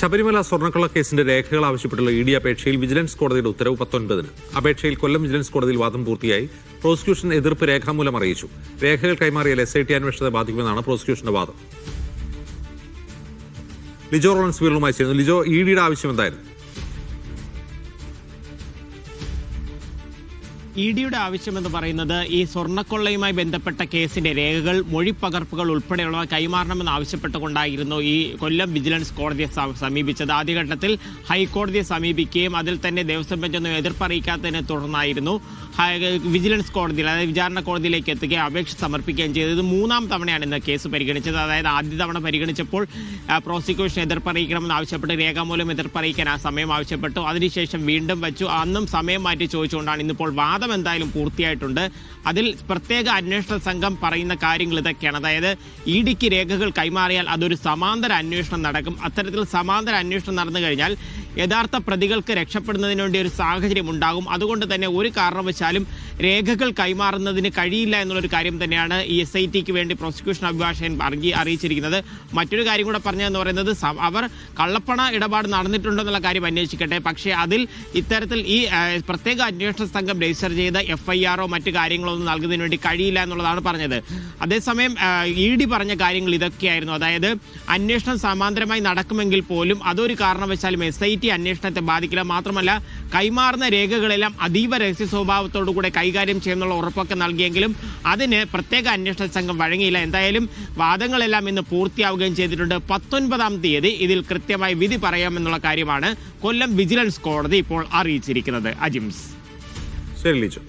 ശബരിമല സ്വർണക്കള്ള കേസിന്റെ രേഖകൾ ആവശ്യപ്പെട്ടുള്ള ഇ ഡി അപേക്ഷയിൽ വിജിലൻസ് കോടതിയുടെ ഉത്തരവ് പത്തൊൻപതിന്. അപേക്ഷയിൽ കൊല്ലം വിജിലൻസ് കോടതിയിൽ വാദം പൂർത്തിയായി. പ്രോസിക്യൂഷൻ എതിർപ്പ് രേഖാമൂലം അറിയിച്ചു. രേഖകൾ കൈമാറിയാൽ എസ് ഐ ടി അന്വേഷണത്തെ ബാധിക്കുമെന്നാണ് പ്രോസിക്യൂഷന്റെ വാദം. ലിജോ റോളൻസ് വീറുമായി ചേരുന്നു. ലിജോ ഇ ഡിയുടെ ആവശ്യം എന്തായിരുന്നു? ഇ ഡിയുടെ ആവശ്യമെന്ന് പറയുന്നത് ഈ സ്വർണക്കൊള്ളയുമായി ബന്ധപ്പെട്ട കേസിന്റെ രേഖകൾ മൊഴിപ്പകർപ്പുകൾ ഉൾപ്പെടെയുള്ളവ കൈമാറണമെന്ന് ആവശ്യപ്പെട്ടുകൊണ്ടായിരുന്നു ഈ കൊല്ലം വിജിലൻസ് കോടതിയെ സമീപിച്ചത്. ആദ്യഘട്ടത്തിൽ ഹൈക്കോടതിയെ സമീപിക്കുകയും അതിൽ തന്നെ ദേവസ്വം ബെഞ്ചൊന്നും എതിർപ്പറിയിക്കാത്തതിനെ തുടർന്നായിരുന്നു വിജിലൻസ് കോടതിയിൽ അതായത് വിചാരണ കോടതിയിലേക്ക് എത്തുകയും അപേക്ഷ സമർപ്പിക്കുകയും ചെയ്തത്. മൂന്നാം തവണയാണ് ഇന്ന് കേസ് പരിഗണിച്ചത്. അതായത് ആദ്യ തവണ പരിഗണിച്ചപ്പോൾ പ്രോസിക്യൂഷൻ എതിർപ്പറിയിക്കണമെന്ന് ആവശ്യപ്പെട്ട് രേഖാമൂലം എതിർപ്പറിയിക്കാൻ ആ സമയം ആവശ്യപ്പെട്ടു. അതിനുശേഷം വീണ്ടും വച്ചു. അന്നും സമയം മാറ്റി ചോദിച്ചുകൊണ്ടാണ് ഇന്നിപ്പോൾ വാദം എന്തായാലും പൂർത്തിയായിട്ടുണ്ട്. അതിൽ പ്രത്യേക അന്വേഷണ സംഘം പറയുന്ന കാര്യങ്ങൾ ഇതൊക്കെയാണ്. അതായത് ഇ ഡിക്ക് രേഖകൾ കൈമാറിയാൽ അതൊരു സമാന്തര അന്വേഷണം നടക്കും. അത്തരത്തിൽ സമാന്തര അന്വേഷണം നടന്നു കഴിഞ്ഞാൽ യഥാർത്ഥ പ്രതികൾക്ക് രക്ഷപ്പെടുന്നതിന് വേണ്ടി ഒരു സാഹചര്യം ഉണ്ടാകും. അതുകൊണ്ട് തന്നെ ഒരു കാരണവശാലും രേഖകൾ കൈമാറുന്നതിന് കഴിയില്ല എന്നുള്ളൊരു കാര്യം തന്നെയാണ് ഈ എസ് ഐ ടിക്ക് വേണ്ടി പ്രോസിക്യൂഷൻ അഭിഭാഷകൻ അറിയി അറിയിച്ചിരിക്കുന്നത്. മറ്റൊരു കാര്യം കൂടെ പറഞ്ഞതെന്ന് പറയുന്നത് അവർ കള്ളപ്പണ ഇടപാട് നടന്നിട്ടുണ്ടെന്നുള്ള കാര്യം അന്വേഷിക്കട്ടെ. പക്ഷേ അതിൽ ഇത്തരത്തിൽ ഈ പ്രത്യേക അന്വേഷണ സംഘം രജിസ്റ്റർ ചെയ്ത എഫ് ഐ ആറോ മറ്റു കാര്യങ്ങളോ ഒന്നും നൽകുന്നതിന് വേണ്ടി കഴിയില്ല എന്നുള്ളതാണ് പറഞ്ഞത്. അതേസമയം ഇ ഡി പറഞ്ഞ കാര്യങ്ങൾ ഇതൊക്കെയായിരുന്നു. അതായത് അന്വേഷണം സമാന്തരമായി നടക്കുമെങ്കിൽ പോലും അതൊരു കാരണവശാലും എസ് ഐ ടി അന്വേഷണത്തെ ബാധിക്കില്ല. മാത്രമല്ല കൈമാറുന്ന രേഖകളെല്ലാം അതീവ രഹസ്യ സ്വഭാവത്തോടു കൂടെ കൈകാര്യം ചെയ്യുന്നുള്ള ഉറപ്പൊക്കെ നൽകിയെങ്കിലും അതിന് പ്രത്യേക അന്വേഷണ സംഘം വഴങ്ങിയില്ല. എന്തായാലും വാദങ്ങളെല്ലാം ഇന്ന് പൂർത്തിയാവുകയും ചെയ്തിട്ടുണ്ട്. പത്തൊൻപതാം തീയതി ഇതിൽ കൃത്യമായി വിധി പറയാമെന്നുള്ള കാര്യമാണ് കൊല്ലം വിജിലൻസ് കോടതി ഇപ്പോൾ അറിയിച്ചിരിക്കുന്നത്. അജിംസ്. ശരി ലിജോ.